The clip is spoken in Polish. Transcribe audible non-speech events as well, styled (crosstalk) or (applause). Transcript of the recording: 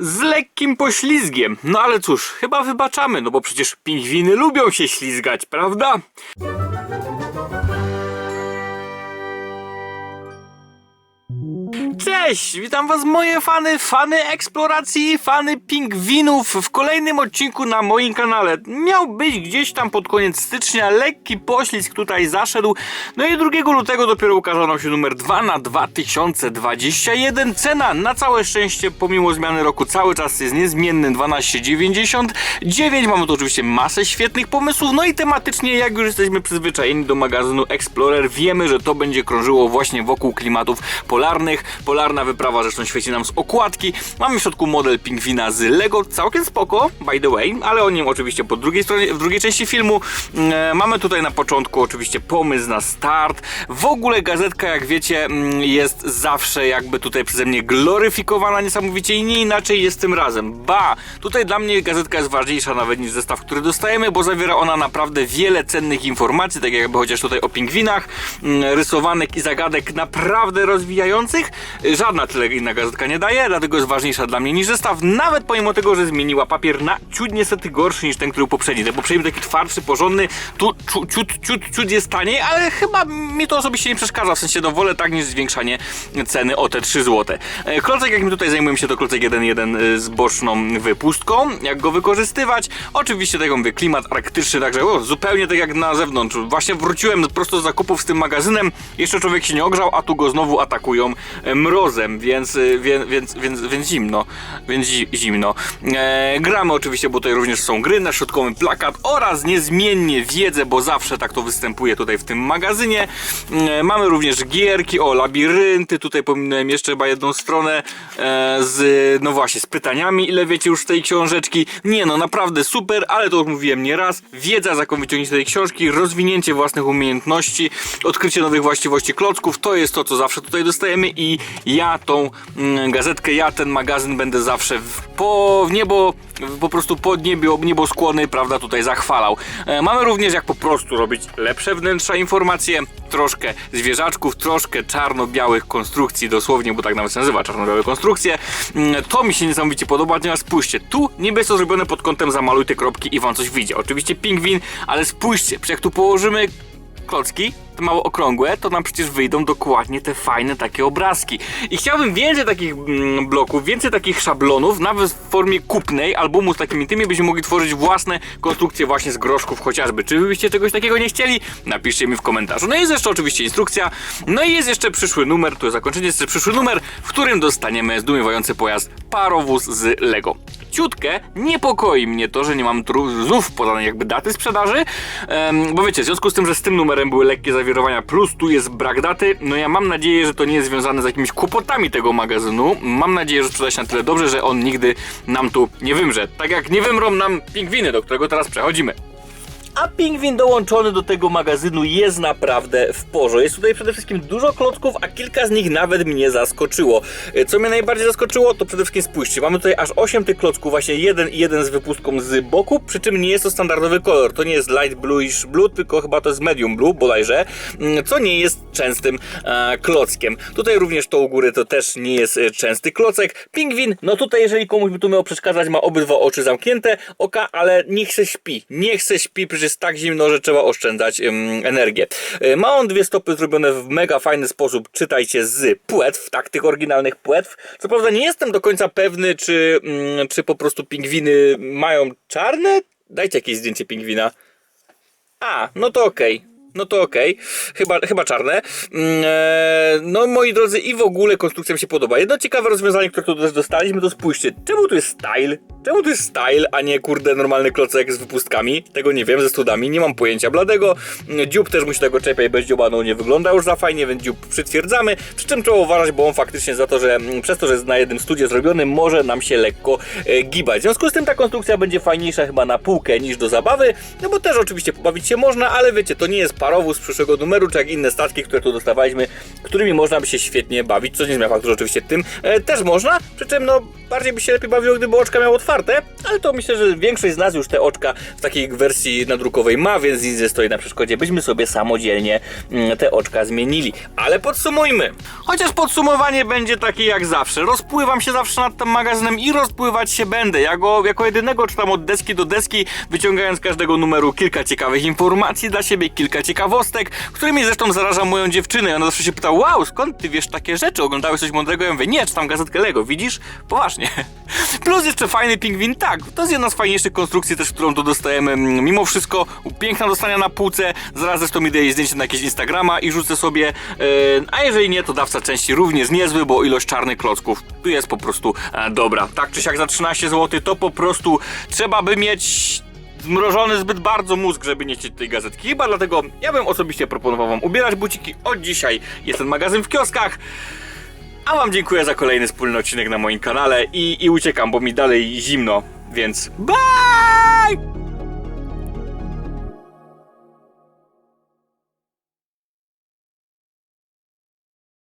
z lekkim poślizgiem. No ale cóż, chyba wybaczamy, no bo przecież pingwiny lubią się ślizgać, prawda? Cześć, witam was moje fany, fany eksploracji, fany pingwinów w kolejnym odcinku na moim kanale. Miał być gdzieś tam pod koniec stycznia, lekki poślizg tutaj zaszedł, no i 2 lutego dopiero ukazał nam się numer 2 na 2021. Cena na całe szczęście pomimo zmiany roku cały czas jest niezmienny 12,99. Mamy tu oczywiście masę świetnych pomysłów, no i tematycznie jak już jesteśmy przyzwyczajeni do magazynu Explorer, wiemy, że to będzie krążyło właśnie wokół klimatów polarnych. Polarna wyprawa zresztą świeci nam z okładki. Mamy w środku model pingwina z Lego, całkiem spoko, by the way, ale o nim oczywiście po drugiej stronie, w drugiej części filmu. E, mamy tutaj na początku oczywiście pomysł na start. W ogóle gazetka, jak wiecie, mm, jest zawsze jakby tutaj przeze mnie gloryfikowana niesamowicie i nie inaczej jest tym razem. Ba, tutaj dla mnie gazetka jest ważniejsza nawet niż zestaw, który dostajemy, bo zawiera ona naprawdę wiele cennych informacji, tak jakby chociaż tutaj o pingwinach, mm, rysowanek i zagadek naprawdę rozwijających. Żadna tyle inna gazetka nie daje, dlatego jest ważniejsza dla mnie niż zestaw, nawet pomimo tego, że zmieniła papier na ciut niestety gorszy niż ten, który poprzedni. Ten poprzedni był taki twardszy, porządny, tu ciut, ciut, ciut, ciut jest taniej, ale chyba mi to osobiście nie przeszkadza, w sensie no wolę tak niż zwiększanie ceny o te 3 zł. E, Klocek, jakim tutaj zajmujemy się, to klocek 1.1 z boczną wypustką. Jak go wykorzystywać? Oczywiście, tak jak mówię, klimat arktyczny, także o, zupełnie tak jak na zewnątrz. Właśnie wróciłem prosto z zakupów z tym magazynem, jeszcze człowiek się nie ogrzał, a tu go znowu atakują mrozem, więc, e, wie, więc, więc, więc zimno, więc zi, zimno. E, gramy oczywiście, bo tutaj również są gry, na środku mamy plakat oraz niezmiennie wiedzę, bo zawsze tak to występuje tutaj w tym magazynie. E, mamy również gierki, o labirynty, tutaj pominąłem jeszcze chyba jedną stronę e, z, no właśnie, z pytaniami, ile wiecie już z tej książeczki. Nie no, naprawdę super, ale to już mówiłem nieraz. Wiedza, z jaką wyciągnięcie tej książki, rozwinięcie własnych umiejętności, odkrycie nowych właściwości klocków, to jest to, co zawsze tutaj dostajemy i ja tą mm, gazetkę, ja ten magazyn będę zawsze w, po niebo, po prostu pod niebio, nieboskłony, prawda, tutaj zachwalał. E, mamy również jak po prostu robić lepsze wnętrza informacje, troszkę zwierzaczków, troszkę czarno-białych konstrukcji, dosłownie, bo tak nawet się nazywa czarno-białe konstrukcje. Mm, To mi się niesamowicie podoba, ponieważ spójrzcie, tu niby jest to zrobione pod kątem zamaluj te kropki i wam coś wyjdzie. Oczywiście pingwin, ale spójrzcie, jak tu położymy klocki, te mało okrągłe, to nam przecież wyjdą dokładnie te fajne takie obrazki. I chciałbym więcej takich mm, bloków, więcej takich szablonów, nawet w formie kupnej, albumu z takimi tymi, byśmy mogli tworzyć własne konstrukcje właśnie z groszków chociażby. Czy wy byście czegoś takiego nie chcieli? Napiszcie mi w komentarzu. No i jest jeszcze oczywiście instrukcja, no i jest jeszcze przyszły numer, to jest zakończenie, jest jeszcze przyszły numer, w którym dostaniemy zdumiewający pojazd parowóz z Lego. Ciutkę niepokoi mnie to, że nie mam znów podanej jakby daty sprzedaży, bo wiecie, w związku z tym, że z tym numerem były lekkie zawirowania, plus tu jest brak daty, no ja mam nadzieję, że to nie jest związane z jakimiś kłopotami tego magazynu. Mam nadzieję, że sprzeda się na tyle dobrze, że on nigdy nam tu nie wymrze. Tak jak nie wymrą nam pingwiny, do którego teraz przechodzimy. A pingwin dołączony do tego magazynu jest naprawdę w porze. Jest tutaj przede wszystkim dużo klocków, a kilka z nich nawet mnie zaskoczyło. E, Co mnie najbardziej zaskoczyło, to przede wszystkim spójrzcie. Mamy tutaj aż 8 tych klocków, właśnie jeden i jeden z wypustką z boku, przy czym nie jest to standardowy kolor. To nie jest light bluish blue, tylko chyba to jest medium blue bodajże, mm, co nie jest częstym e, klockiem. Tutaj również to u góry to też nie jest e, częsty klocek. Pingwin, no tutaj jeżeli komuś by tu miał przeszkadzać, ma obydwa oczy zamknięte, oka, ale niech se śpi. Niech se śpi, przecież jest tak zimno, że trzeba oszczędzać energię. E, Ma on dwie stopy zrobione w mega fajny sposób, czytajcie z płetw, tak, tych oryginalnych płetw. Co prawda nie jestem do końca pewny, czy, mm, czy po prostu pingwiny mają czarne? Dajcie jakieś zdjęcie pingwina. A, no to okej. No to okej, chyba, chyba czarne. Mm, e, no moi drodzy, i w ogóle konstrukcja mi się podoba. Jedno ciekawe rozwiązanie, które tu też dostaliśmy, to spójrzcie, czemu tu jest style? Czemu tu jest style, a nie kurde normalny klocek z wypustkami? Tego nie wiem, ze studami, nie mam pojęcia bladego. Mm, Dziób też musi tego czepiać, bez dziuba no nie wygląda już za fajnie, więc dziób przytwierdzamy. Przy czym trzeba uważać, bo on faktycznie za to, że mm, przez to, że jest na jednym studzie zrobiony, może nam się lekko e, gibać. W związku z tym ta konstrukcja będzie fajniejsza chyba na półkę niż do zabawy, no bo też oczywiście pobawić się można, ale wiecie, to nie jest parowóz z przyszłego numeru, czy jak inne statki, które tu dostawaliśmy, którymi można by się świetnie bawić, co nie zmienia faktu, że oczywiście tym e, też można, przy czym no bardziej by się lepiej bawiło, gdyby oczka miał otwarte, otwarte, ale to myślę, że większość z nas już te oczka w takiej wersji nadrukowej ma, więc nic nie stoi na przeszkodzie, byśmy sobie samodzielnie mm, te oczka zmienili. Ale podsumujmy. Chociaż podsumowanie będzie takie jak zawsze. Rozpływam się zawsze nad tym magazynem i rozpływać się będę. Ja go jako jedynego czytam od deski do deski, wyciągając z każdego numeru kilka ciekawych informacji dla siebie, kilka ciekawostek, którymi zresztą zarażam moją dziewczynę. Ona zawsze się pyta, wow, skąd ty wiesz takie rzeczy? Oglądałeś coś mądrego? Ja mówię, nie, czytam gazetkę Lego, widzisz? Poważnie. (laughs) Plus jeszcze fajny pingwin, tak, to jest jedna z fajniejszych konstrukcji też, którą tu dostajemy. Mm, Mimo wszystko, piękna dostania na półce, zaraz zresztą idę jej zdjęcie na jakieś Instagrama i rzucę sobie, e, a jeżeli nie, to dawca części również niezły, bo ilość czarnych klocków tu jest po prostu e, dobra. Tak czy siak za 13 zł to po prostu trzeba by mieć zmrożony zbyt bardzo mózg, żeby nie chcieć tej gazetki. Chyba dlatego ja bym osobiście proponował wam ubierać buciki. Od dzisiaj jest ten magazyn w kioskach. A wam dziękuję za kolejny wspólny odcinek na moim kanale i, i uciekam, bo mi dalej zimno, więc bye!